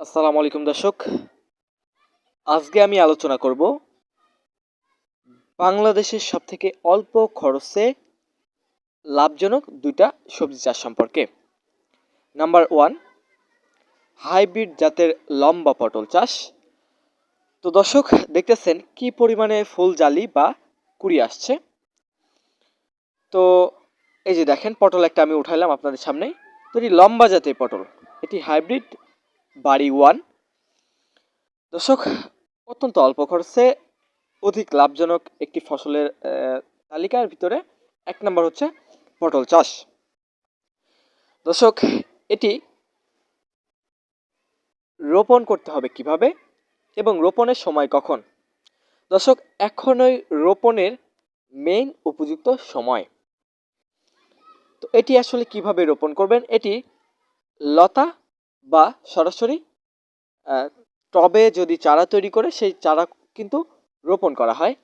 আসসালামু আলাইকুম দর্শক। আজকে আমি আলোচনা করব বাংলাদেশের সবথেকে অল্প খরচে লাভজনক দুইটা সবজি চাষ সম্পর্কে। নাম্বার ওয়ান, হাইব্রিড জাতের লম্বা পটল চাষ। তো দর্শক, দেখতেছেন কি পরিমাণে ফুল জালি বা কুড়ি আসছে। তো এই যে দেখেন, পটল একটা আমি উঠাইলাম আপনাদের সামনে। তো এটি লম্বা জাতের পটল। এটি হাইব্রিড বাড়ি ওয়ান। দর্শক, অত্যন্ত অল্প খরচে অধিক লাভজনক একটি ফসলের তালিকার ভিতরে এক নম্বর হচ্ছে পটল চাষ। দর্শক, এটি রোপণ করতে হবে কীভাবে এবং রোপণের সময় কখন? দর্শক, এখনই রোপণের মেইন উপযুক্ত সময়। তো এটি আসলে কীভাবে রোপণ করবেন? এটি লতা বা সরাসরি টবে যদি চারা তৈরি করে, সেই চারা কিন্তু রোপণ করা হয়।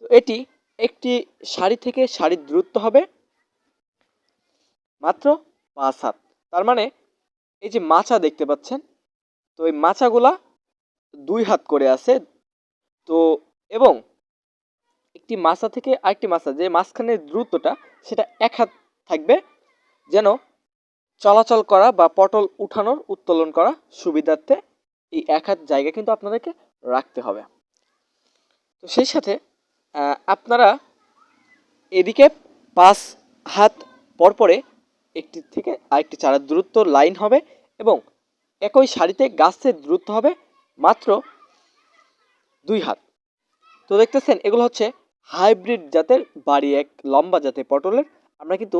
তো এটি একটি সারি থেকে সারির দূরত্ব হবে মাত্র পাঁচ হাত। তার মানে এই যে মাচা দেখতে পাচ্ছেন, তো এই মাচাগুলা দুই হাত করে আছে। তো এবং একটি মাছা থেকে আরেকটি মাছা যে মাঝখানের দূরত্বটা, সেটা এক হাত থাকবে, যেন চলাচল করা বা পটল উঠানোর উত্তোলন করা সুবিধার্থে এই এক হাত জায়গা কিন্তু আপনাদেরকে রাখতে হবে। তো সেই সাথে আপনারা এদিকে পাঁচ হাত পরপরে একটি থেকে আরেকটি চারার দূরত্ব লাইন হবে এবং একই সারিতে গাছের দূরত্ব হবে মাত্র দুই হাত। তো দেখতেছেন, এগুলো হচ্ছে হাইব্রিড জাতের বাড়ি, এক লম্বা জাতের পটলের। আমরা কিন্তু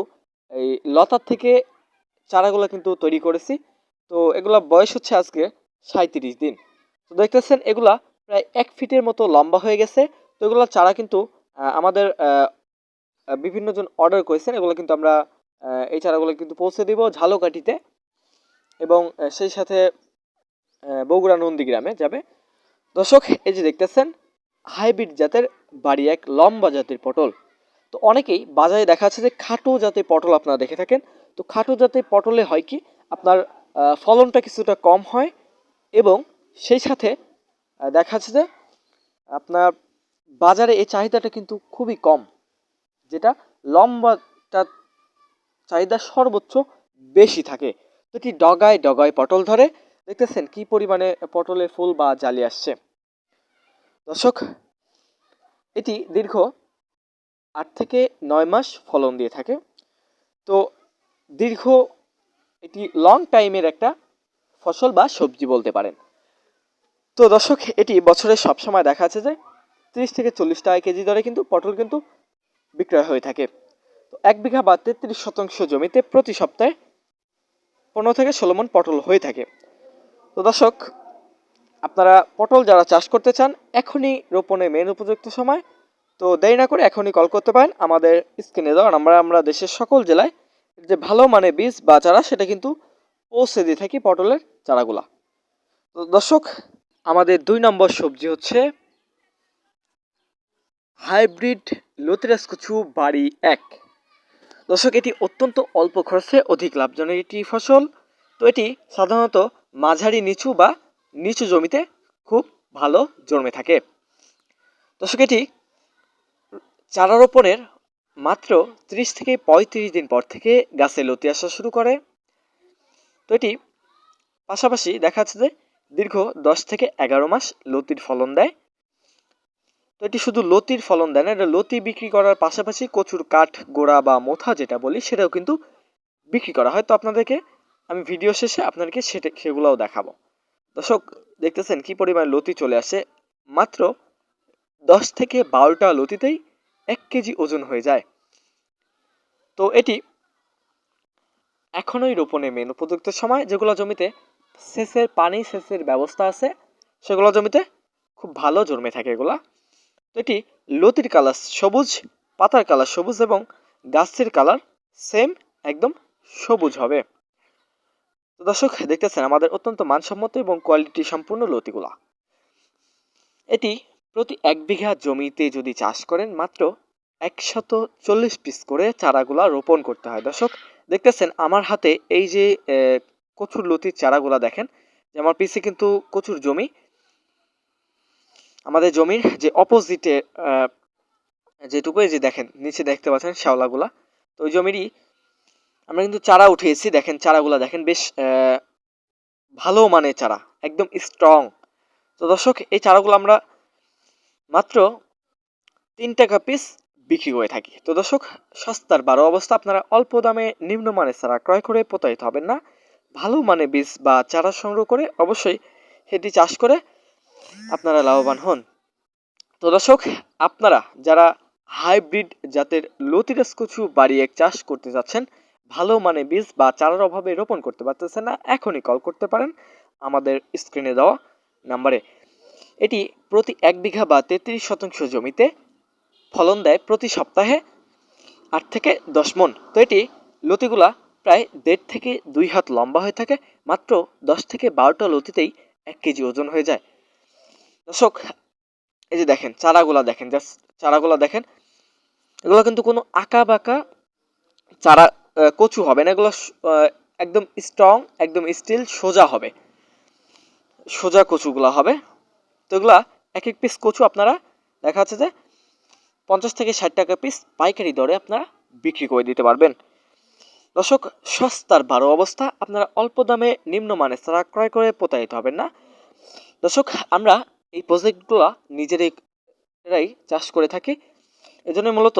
এই লতার থেকে চারাগুলো কিন্তু তৈরি করেছি। তো এগুলা বয়স হচ্ছে আজকে সাঁত্রিশ দিন। তো দেখতেছেন, এগুলা প্রায় এক ফিটের মতো লম্বা হয়ে গেছে। তো এগুলো চারা কিন্তু আমাদের বিভিন্ন জন অর্ডার করেছেন। এগুলো কিন্তু আমরা এই চারাগুলো কিন্তু পৌঁছে দিব ঝালকাঠিতে এবং সেই সাথে বগুড়া নন্দীগ্রামে যাবে। দর্শক, এই যে দেখতেছেন, হাইব্রিড জাতের বাড়ি, এক লম্বা জাতের পটল। তো অনেকেই বাজারে দেখা যাচ্ছে যে খাটো জাতের পটল আপনারা দেখে থাকেন। তো খাটো জাতের পটলে হয় কি, আপনার ফলনটা কিছুটা কম হয় এবং সেই সাথে দেখা যাচ্ছে যে আপনার বাজারে এই চাহিদাটা কিন্তু খুবই কম, যেটা লম্বাটা চাহিদা সর্বোচ্চ বেশি থাকে। তো এটি ডগায় ডগায় পটল ধরে, দেখতেছেন কি পরিমাণে পটলে ফুল বা জালি আসছে। দর্শক, এটি দীর্ঘ আট থেকে নয় মাস ফলন দিয়ে থাকে। তো দীর্ঘ, এটি লং টাইমের একটা ফসল বা সবজি বলতে পারেন। তো দর্শক, এটি বছরে সবসময় দেখা যাচ্ছে যে তিরিশ থেকে চল্লিশ টাকা কেজি দরে কিন্তু পটল কিন্তু বিক্রয় হয়ে থাকে। তো এক বিঘা বা তেত্রিশ শতাংশ জমিতে প্রতি সপ্তাহে পনেরো থেকে ষোলো মন পটল হয়ে থাকে। তো দর্শক, আপনারা পটল যারা চাষ করতে চান, এখনই রোপণে মেন উপযুক্ত সময়। তো দেরি না করে এখনই কল করতে পারেন। আমাদের স্ক্রিনে দেওয়া আমরা আমরা দেশের সকল জেলায় যে ভালো মানে বীজ বা চারা, সেটা কিন্তু পৌঁছে দিয়ে থাকি পটলের চারাগুলা। তো দর্শক, আমাদের দুই নম্বর সবজি হচ্ছে হাইব্রিড লতিরাজ কচু বাড়ি এক। দর্শক, এটি অত্যন্ত অল্প খরচে অধিক লাভজনক একটি ফসল। তো এটি সাধারণত মাঝারি নিচু বা নিচু জমিতে খুব ভালো জন্মে থাকে। দর্শক, এটি চারা রোপণের মাত্র ত্রিশ থেকে পঁয়ত্রিশ দিন পর থেকে গাছে লতি আসা শুরু করে। তো এটি পাশাপাশি দেখা যাচ্ছে যে দীর্ঘ দশ থেকে এগারো মাস লতির ফলন দেয়। তো এটি শুধু লতির ফলন দেয় না, এটা লতি বিক্রি করার পাশাপাশি কচুর কাঠ, গোড়া বা মোথা যেটা বলি, সেটাও কিন্তু বিক্রি করা হয়। তো আপনাদেরকে আমি ভিডিও শেষে আপনাদেরকে সেটা, সেগুলোও দেখাবো। দর্শক, দেখতেছেন কি পরিমাণ লতি চলে আসে। মাত্র দশ থেকে বারোটা লতিতেই এক কেজি ওজন হয়ে যায়। তো এটি এখনই রোপণে মেন উপযুক্ত সময়, যেগুলো জমিতে সেচের পানি সেচের ব্যবস্থা আছে, সেগুলো জমিতে খুব ভালো জন্মে থাকে এগুলা। তো এটি লতির কালার সবুজ, পাতার কালার সবুজ এবং গাছের কালার সেম, একদম সবুজ হবে। তো দর্শক, দেখতেছেন আমাদের অত্যন্ত মানসম্মত এবং কোয়ালিটি সম্পূর্ণ লতিগুলা। এটি প্রতি এক বিঘা জমিতে যদি চাষ করেন, মাত্র একশত চল্লিশ পিস করে চারাগুলা রোপণ করতে হয়। দর্শক, দেখতেছেন আমার হাতে এই যে কচুর লতির চারাগুলা দেখেন, যে আমার পিছে কিন্তু কচুর জমি। আমাদের জমির যে অপোজিটে যেটুকু যে দেখেন, নিচে দেখতে পাচ্ছেন শ্যাওলাগুলা। তো ওই জমিরই আমরা কিন্তু চারা উঠিয়েছি, দেখেন চারাগুলা দেখেন বেশ ভালো মানের চারা, একদম স্ট্রং তো দর্শক, এই চারাগুলো আমরা মাত্র তিন টাকা পিস বিক্রি করে থাকি। তো দর্শক, সস্তার বারো অবস্থা আপনারা অল্প দামে নিম্ন নিম্নমানের চারা ক্রয় করে প্রতারিত হবেন না। ভালো মানে বীজ বা চারা সংগ্রহ করে অবশ্যই সেটি চাষ করে আপনারা লাভবান হন। তো দর্শক, আপনারা যারা হাইব্রিড জাতের লতিরাস কচু বাড়িয়ে চাষ করতে যাচ্ছেন, ভালো মানে বীজ বা চারার অভাবে রোপণ করতে পারতেছেন না, এখনই কল করতে পারেন। আমাদের স্ক্রিনে দেওয়া নাম্বারে। এটি প্রতি এক বিঘা বা তেত্রিশ শতাংশ জমিতে ফলন দেয় প্রতি সপ্তাহে আট থেকে দশ মন। তো এটি লতিগুলা প্রায় দেড় থেকে দুই হাত লম্বা হয়ে থাকে, মাত্র দশ থেকে বারোটা লতিতেই এক কেজি ওজন হয়ে যায়। দর্শক, এই যে দেখেন, চারাগুলা দেখেন, জাস্ট চারাগুলা দেখেন, এগুলো কিন্তু কোনো আঁকা বাঁকা চারা কচু হবে না, এগুলো একদম স্ট্রং একদম স্টিল সোজা হবে। সোজা কচুগুলা হবে। তো এগুলা এক এক পিস কচু আপনারা দেখা যাচ্ছে যে পঞ্চাশ থেকে ষাট টাকা পিস পাইকারি দরে আপনারা বিক্রি করে দিতে পারবেন। দর্শক, সস্তার বারো অবস্থা। আপনারা অল্প দামে নিম্ন নিম্নমানের চারা ক্রয় করে প্রতারিত হবেন না। দর্শক, আমরা এই প্রজেক্টগুলো নিজেরাই চাষ করে থাকি। এজন্য মূলত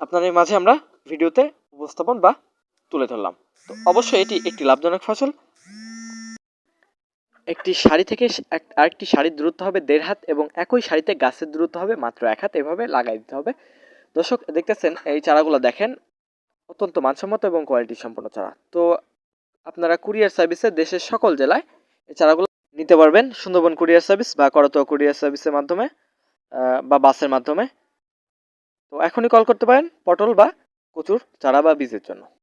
আপনাদের মাঝে আমরা ভিডিওতে উপস্থাপন বা তুলে ধরলাম। তো অবশ্যই এটি একটি লাভজনক ফসল। একটি শাড়ি থেকে আরেকটি শাড়ির দূরত্ব হবে দেড় হাত এবং একই শাড়িতে গাছের দূরত্ব হবে মাত্র এক হাত। এভাবে লাগাই দিতে হবে। দর্শক, দেখতেছেন, এই চারাগুলো দেখেন, অত্যন্ত মানসম্মত এবং কোয়ালিটি সম্পন্ন চারা। তো আপনারা কুরিয়ার সার্ভিসে দেশের সকল জেলায় এই চারাগুলো নিতে পারবেন। সুন্দরবন কুরিয়ার সার্ভিস বা করতোয়া কুরিয়ার সার্ভিসের মাধ্যমে বা বাসের মাধ্যমে। তো এখনই কল করতে পারেন পটল বা কচুর চারা বা বীজের জন্য।